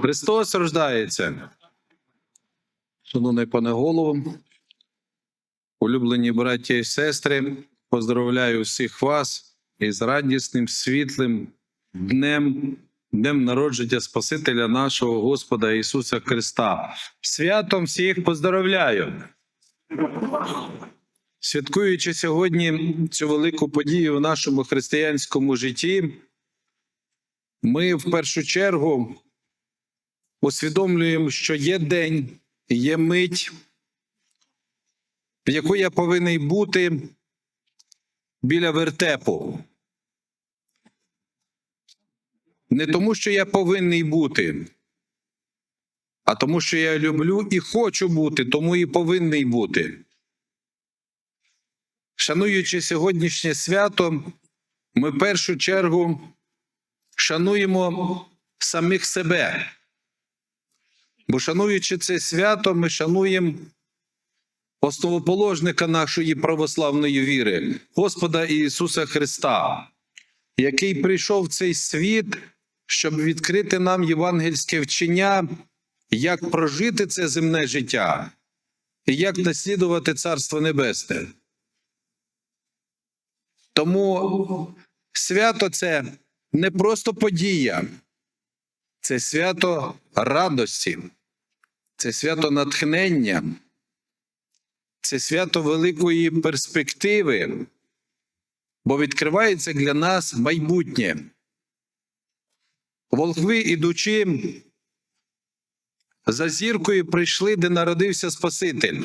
Христос рождається. Шановний пане голово, улюблені браття і сестри, поздравляю всіх вас із радісним, світлим днем, днем народження Спасителя нашого Господа Ісуса Христа. Святом всіх поздравляю! Святкуючи сьогодні цю велику подію в нашому християнському житті, ми в першу чергу усвідомлюємо, що є день, є мить, в яку я повинен бути біля вертепу. Не тому, що я повинен бути, а тому, що я люблю і хочу бути, тому і повинен бути. Шануючи сьогоднішнє свято, ми в першу чергу шануємо самих себе. Бо шануючи це свято, ми шануємо основоположника нашої православної віри, Господа Ісуса Христа, який прийшов в цей світ, щоб відкрити нам євангельське вчення, як прожити це земне життя і як наслідувати Царство Небесне. Тому свято це не просто подія, це свято радості, це свято натхнення, це свято великої перспективи, бо відкривається для нас майбутнє. Волхви, ідучи за зіркою, прийшли, де народився Спаситель.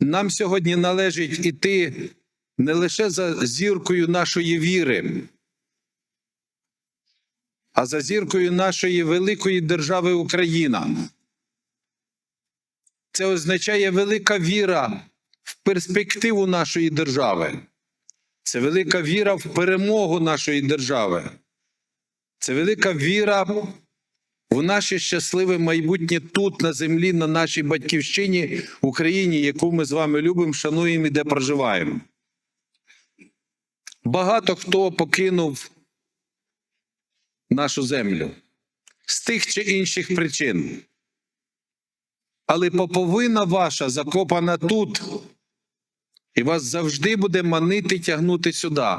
Нам сьогодні належить іти не лише за зіркою нашої віри, а за зіркою нашої великої держави Україна. Це означає велика віра в перспективу нашої держави. Це велика віра в перемогу нашої держави. Це велика віра в наше щасливе майбутнє тут, на землі, на нашій батьківщині, Україні, яку ми з вами любимо, шануємо і де проживаємо. Багато хто покинув нашу землю з тих чи інших причин. Але поповина ваша закопана тут, і вас завжди буде манити тягнути сюди.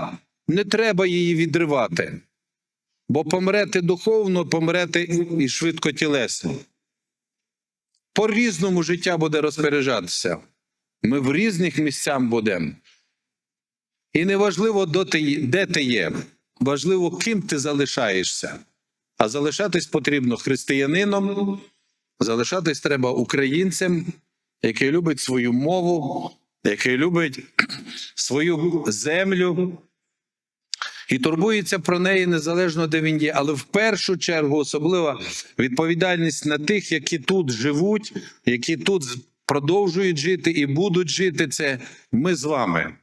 Не треба її відривати, бо помрете духовно, помрете і швидко тілесно. По різному життя буде розпоряджатися. Ми в різних місцях будемо. І неважливо, де ти є, важливо, ким ти залишаєшся. А залишатись потрібно християнином, залишатись треба українцем, який любить свою мову, який любить свою землю і турбується про неї незалежно де він є. Але в першу чергу особлива відповідальність на тих, які тут живуть, які тут продовжують жити і будуть жити. Це ми з вами.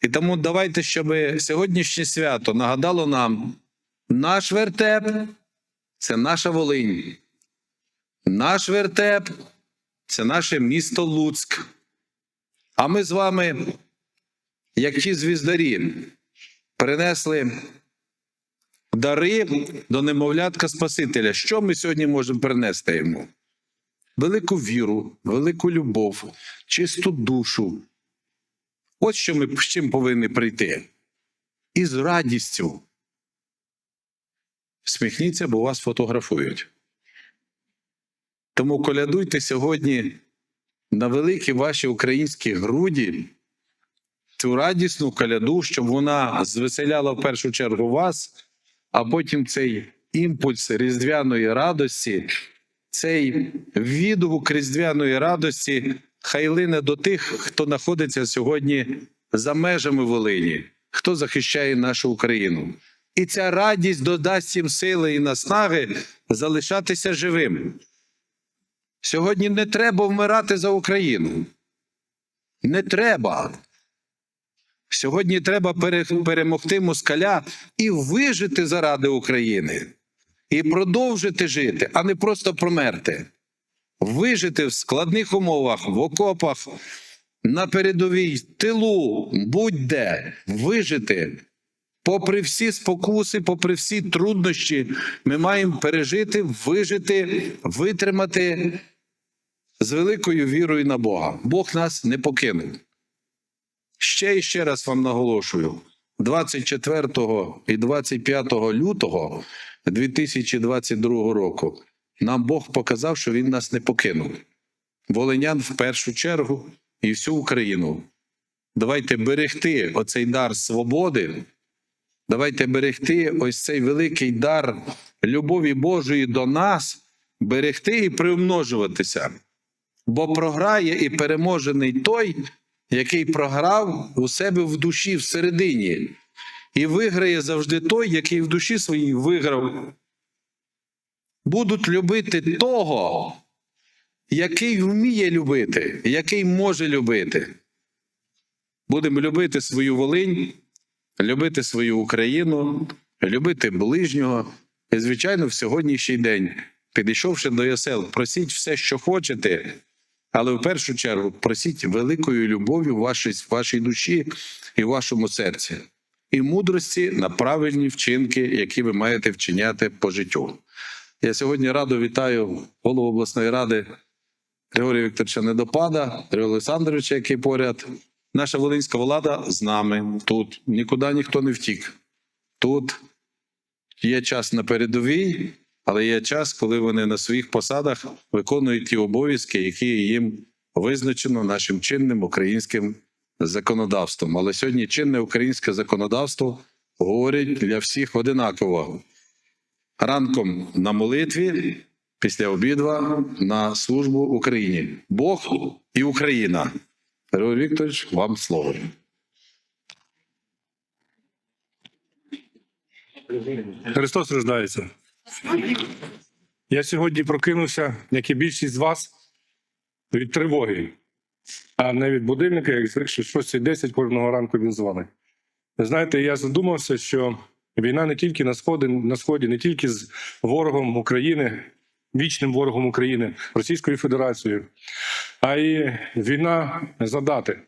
І тому давайте, щоб сьогоднішнє свято нагадало нам, наш вертеп це наша Волинь. Наш вертеп це наше місто Луцьк. А ми з вами, як ті звіздарі, принесли дари до немовлятка Спасителя. Що ми сьогодні можемо принести йому? Велику віру, велику любов, чисту душу. От що ми з чим повинні прийти. І з радістю. Сміхніться, бо вас фотографують. Тому колядуйте сьогодні на великі ваші українські груді цю радісну коляду, щоб вона звеселяла в першу чергу вас, а потім цей імпульс різдвяної радості, цей відгук різдвяної радості хай лине до тих, хто знаходиться сьогодні за межами Волині, хто захищає нашу Україну. І ця радість додасть їм сили і наснаги залишатися живим. Сьогодні не треба вмирати за Україну. Не треба. Сьогодні треба перемогти москаля і вижити заради України, і продовжити жити, а не просто промерти вижити в складних умовах, в окопах, на передовій тилу, будь-де вижити, попри всі спокуси, попри всі труднощі, ми маємо пережити, вижити, витримати з великою вірою на Бога. Бог нас не покинув. Ще і ще раз вам наголошую: 24 і 25 лютого 2022 року нам Бог показав, що Він нас не покинув. Волинян в першу чергу і всю Україну. Давайте берегти оцей дар свободи. Давайте берегти ось цей великий дар любові Божої до нас, берегти і приумножуватися. Бо програє і переможений той, який програв у себе в душі всередині. І виграє завжди той, який в душі своїй виграв. Будуть любити того, який вміє любити, який може любити. Будемо любити свою Волинь, любити свою Україну, любити ближнього. І, звичайно, в сьогоднішній день, підійшовши до ясел, просіть все, що хочете, але в першу чергу просіть великою любов'ю в вашій, в вашій душі і в вашому серці, і мудрості на правильні вчинки, які ви маєте вчиняти по життю. Я сьогодні радо вітаю голову обласної ради Григорія Вікторовича Недопада, Григорія Олександровича, який поряд. Наша волинська влада з нами тут. Нікуди ніхто не втік. Тут є час на передовій, але є час, коли вони на своїх посадах виконують ті обов'язки, які їм визначено нашим чинним українським законодавством. Але сьогодні чинне українське законодавство говорить для всіх одинаково. Ранком на молитві, після обідва на службу Україні. Бог і Україна. Григорій Вікторович, вам слово. Христос рождається. Я сьогодні прокинувся, як і більшість з вас, від тривоги, а не від будильника, як звикши, 6.10 кожного ранку він дзвонить. Знаєте, я задумався, що війна не тільки на сході, на сході, не тільки з ворогом України, вічним ворогом України, Російською Федерацією, а й війна за дати.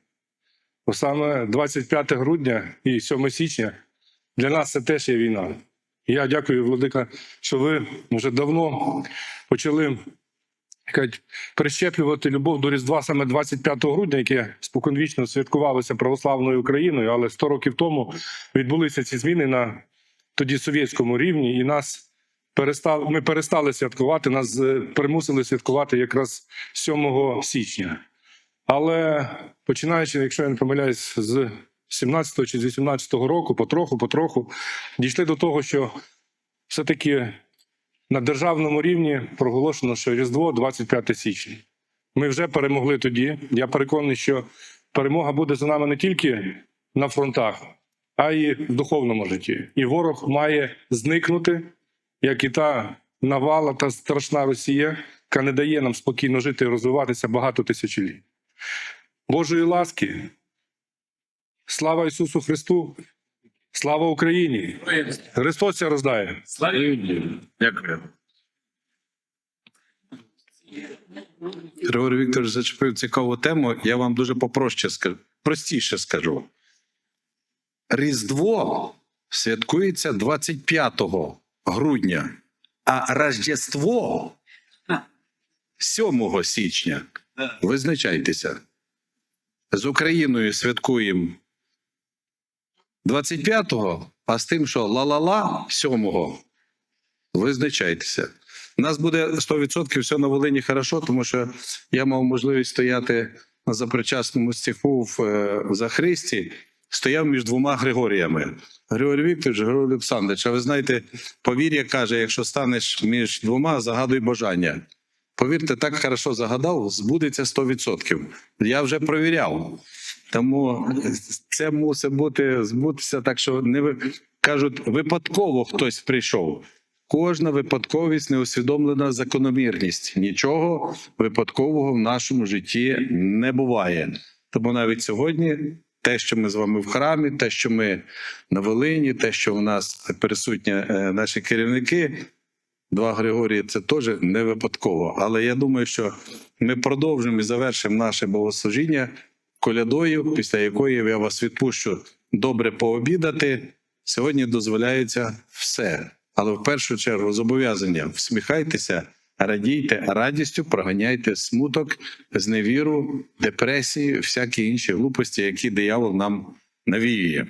Бо саме 25 грудня і 7 січня для нас це теж є війна. Я дякую, Владика, що ви вже давно почали кажуть, прищеплювати любов до Різдва саме 25 грудня, яке споконвічно святкувалося православною Україною, але 100 років тому відбулися ці зміни на тоді совєтському рівні, і нас перестали, ми перестали святкувати, нас е, примусили святкувати якраз 7 січня. Але починаючи, якщо я не помиляюсь, з 17 чи з 18 року, потроху, потроху дійшли до того, що все-таки на державному рівні проголошено, що Різдво 25 січня. Ми вже перемогли тоді. Я переконаний, що перемога буде за нами не тільки на фронтах, а й в духовному житті. І ворог має зникнути, як і та навала та страшна Росія, яка не дає нам спокійно жити і розвиватися багато тисячоліть. Божої ласки. Слава Ісусу Христу! Слава Україні! Христос ся роздає! Дякую. Григорій Вікторович зачепив цікаву тему. Я вам дуже попроще скажу, простіше скажу. Різдво святкується 25 грудня, а Рождество 7 січня. Визначайтеся. З Україною святкуємо 25-го, а з тим, що ла-ла-ла 7-го. Визначайтеся. У нас буде 100% все на Волині хорошо, тому що я мав можливість стояти на запричасному стіху в е, Захристі, стояв між двома Григоріями. Григорій Вікторович, Григорій Олександрович. А ви знаєте, повір'я каже: якщо станеш між двома, загадуй бажання. Повірте, так хорошо загадав, збудеться 100%. Я вже провіряв. Тому це мусить бути збутися так, що не кажуть, випадково хтось прийшов. Кожна випадковість неусвідомлена закономірність. Нічого випадкового в нашому житті не буває. Тому навіть сьогодні те, що ми з вами в храмі, те, що ми на Волині, те, що у нас присутні е, наші керівники, два Григорії, це теж не випадково. Але я думаю, що ми продовжимо і завершимо наше богослужіння колядою, після якої я вас відпущу добре пообідати Сьогодні дозволяється все. Але в першу чергу зобов'язання всміхайтеся, радійте, радістю проганяйте смуток, зневіру, депресії, всякі інші глупості, які диявол нам навіює.